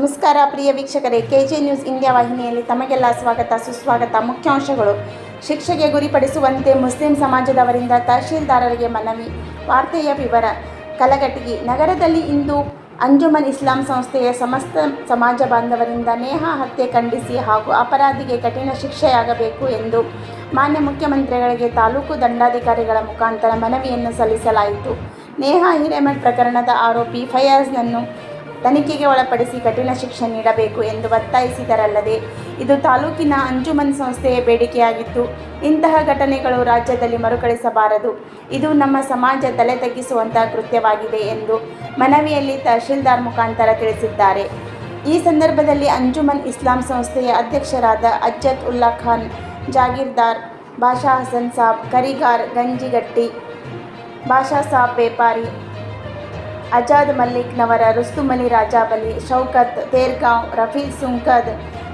ನಮಸ್ಕಾರ, ಪ್ರಿಯ ವೀಕ್ಷಕರೇ. K J news India ವಾಹಿನಿಯಲ್ಲಿ ತಮಗೆಲ್ಲ ಸ್ವಾಗತ, ಸುಸ್ವಾಗತ, ಮುಖ್ಯಾಂಶಗಳು. ಶಿಕ್ಷೆಗೆ ಗುರಿಪಡಿಸುವಂತೆ ಮುಸ್ಲಿಂ ಸಮಾಜದವರಿಂದ ತಹಶೀಲ್ದಾರರಿಗೆ ಮನವಿ. ವಾರ್ತೆಯ ವಿವರ. ಕಲಘಟಗಿ. ನಗರದಲ್ಲಿ ಇಂದು ಅಂಜುಮನ್ ಇಸ್ಲಾಂ ಸಂಸ್ಥೆಯ ಸಮಸ್ತ ಸಮಾಜ ಬಾಂಧವರಿಂದ ನೇಹಾ ಹತ್ಯೆ ಖಂಡಿಸಿ ಹಾಗೂ ಅಪರಾಧಿಗೆ ಕಠಿಣ ಶಿಕ್ಷೆಯಾಗಬೇಕು ಎಂದು ಮಾನ್ಯ ಮುಖ್ಯಮಂತ್ರಿಗಳಿಗೆ ತಾಲೂಕು ದಂಡಾಧಿಕಾರಿಗಳ ಮುಖಾಂತರ ಮನವಿಯನ್ನು ಸಲ್ಲಿಸಲಾಯಿತು. ನೇಹಾ ಹಿರೇಮಠ್ ಪ್ರಕರಣದ ಆರೋಪಿ ಫಯಾಜ್ನನ್ನು ತನಿಖೆಗೆ ಒಳಪಡಿಸಿ ಕಠಿಣ ಶಿಕ್ಷೆ ನೀಡಬೇಕು ಎಂದು ಒತ್ತಾಯಿಸಿದರಲ್ಲದೆ ಇದು ತಾಲೂಕಿನ ಅಂಜುಮನ್ ಸಂಸ್ಥೆಯ ಬೇಡಿಕೆಯಾಗಿತ್ತು. ಇಂತಹ ಘಟನೆಗಳು ರಾಜ್ಯದಲ್ಲಿ ಮರುಕಳಿಸಬಾರದು. ಇದು ನಮ್ಮ ಸಮಾಜ ತಲೆ ತಗ್ಗಿಸುವಂತಹ ಕೃತ್ಯವಾಗಿದೆ ಎಂದು ಮನವಿಯಲ್ಲಿ ತಹಶೀಲ್ದಾರ್ ಮುಖಾಂತರ ತಿಳಿಸಿದ್ದಾರೆ. ಈ ಸಂದರ್ಭದಲ್ಲಿ ಅಂಜುಮನ್ ಇಸ್ಲಾಂ ಸಂಸ್ಥೆಯ ಅಧ್ಯಕ್ಷರಾದ ಅಜ್ಜತ್ ಉಲ್ಲಾ ಖಾನ್, ಜಾಗೀರ್ದಾರ್ ಬಾಷಾ ಹಸನ್ ಸಾಬ್, ಕರಿಗಾರ್ ಗಂಜಿಗಟ್ಟಿ, ಬಾಷಾ ಸಾಬ್ ಬೇಪಾರಿ ಅಜಾದ್ ಮಲ್ಲಿಕ್ನವರ ರುಸ್ತುಮನಿ ರಾಜಾಬಲಿ ಶೌಕತ್ ತೇರ್ಗಾಂವ್ ರಫೀಲ್ ಸುಂಕದ್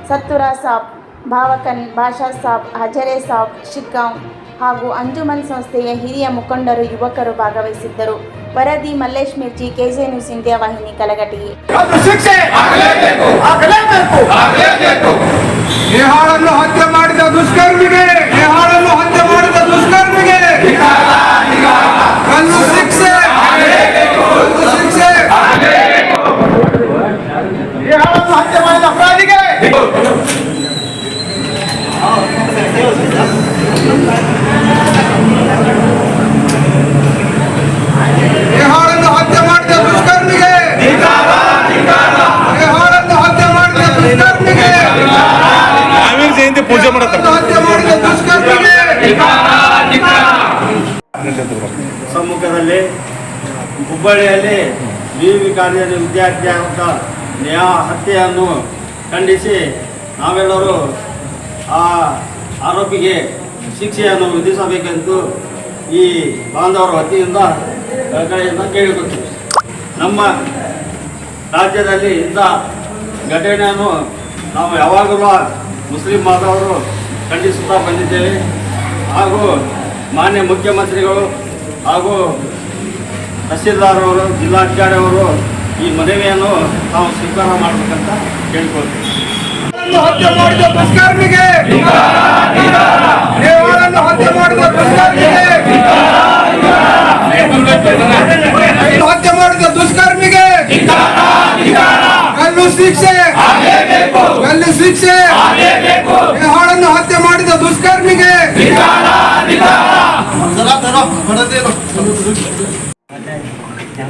ಸತ್ತುರಾ ಸಾಬ್ ಭಾವಕನ್ ಭಾಷಾ ಸಾಬ್ ಹಜರೆ ಸಾಬ್ ಶಿಗ್ಗಾಂವ್ ಹಾಗೂ ಅಂಜುಮನ್ ಸಂಸ್ಥೆಯ ಹಿರಿಯ ಮುಖಂಡರು ಯುವಕರು ಭಾಗವಹಿಸಿದ್ದರು. ವರದಿ Mallesh Mirji KJ news India ವಾಹಿನಿ ಕಲಘಟಗಿ. ಹತ್ಯೆ ಮಾಡಿದ ಅಪರಾಧಿಗೆ ಜಯಂತಿ ಪೂಜೆ ಮಾಡತ್ತ ಹತ್ಯೆ ಮಾಡಿದ ದುಷ್ಕರ್ಮಿಗೆ ಸಮ್ಮುಖದಲ್ಲಿ ಹುಬ್ಬಳ್ಳಿಯಲ್ಲಿ ವಿವಿ ಕಾಲೇಜು ವಿದ್ಯಾರ್ಥಿ ಆದಂಥ ನ್ಯಾಯ ಹತ್ಯೆಯನ್ನು ಖಂಡಿಸಿ ನಾವೆಲ್ಲರೂ ಆ ಆರೋಪಿಗೆ ಶಿಕ್ಷೆಯನ್ನು ವಿಧಿಸಬೇಕೆಂದು ಈ ಬಾಂಧವರ ವತಿಯಿಂದ ಕಡೆಯಿಂದ ಕೇಳಿಕೊಳ್ತೀವಿ. ನಮ್ಮ ರಾಜ್ಯದಲ್ಲಿ ಇಂಥ ಘಟನೆಯನ್ನು ನಾವು ಯಾವಾಗಲೂ ಮುಸ್ಲಿಂ ಬಾಂಧವರು ಖಂಡಿಸುತ್ತಾ ಬಂದಿದ್ದೇವೆ. ಹಾಗೂ ಮಾನ್ಯ ಮುಖ್ಯಮಂತ್ರಿಗಳು ಹಾಗೂ ತಹಸೀಲ್ದಾರ್ ಅವರು, ಜಿಲ್ಲಾಧಿಕಾರಿ ಅವರು ಈ ಮನವಿಯನ್ನು ನಾವು ಸ್ವೀಕಾರ ಮಾಡಬೇಕಂತ ಕೇಳ್ಕೊಳ್ತೀವಿ. ಹತ್ಯೆ ಮಾಡಿದ ದುಷ್ಕರ್ಮಿಗೆ ನೇಹಾಳನ್ನು ಹತ್ಯೆ ಮಾಡಿದ ದುಷ್ಕರ್ಮಿಗೆ ಹತ್ಯೆ ಮಾಡಿದ ದುಷ್ಕರ್ಮಿಗೆ! ಕಲ್ಲು ಶಿಕ್ಷೆ! ಕಲ್ಲು ಶಿಕ್ಷೆ! ನೇಹಾಳನ್ನು ಹತ್ಯೆ ಮಾಡಿದ ದುಷ್ಕರ್ಮಿಗೆ!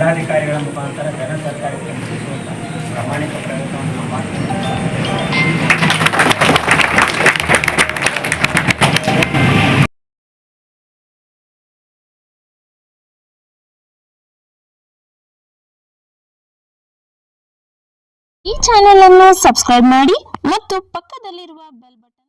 ಜಿಲ್ಲಾಧಿಕಾರಿಗಳ ಮುಖಾಂತರ ಜನ ಸರ್ಕಾರಕ್ಕೆ ಮುಟ್ಟಿಸುವಂಥ ಪ್ರಾಮಾಣಿಕ ಪ್ರಯತ್ನವನ್ನು ಈ ಚಾನೆಲ್ ಅನ್ನು ಸಬ್ಸ್ಕ್ರೈಬ್ ಮಾಡಿ ಮತ್ತು ಪಕ್ಕದಲ್ಲಿರುವ ಬೆಲ್ ಬಟನ್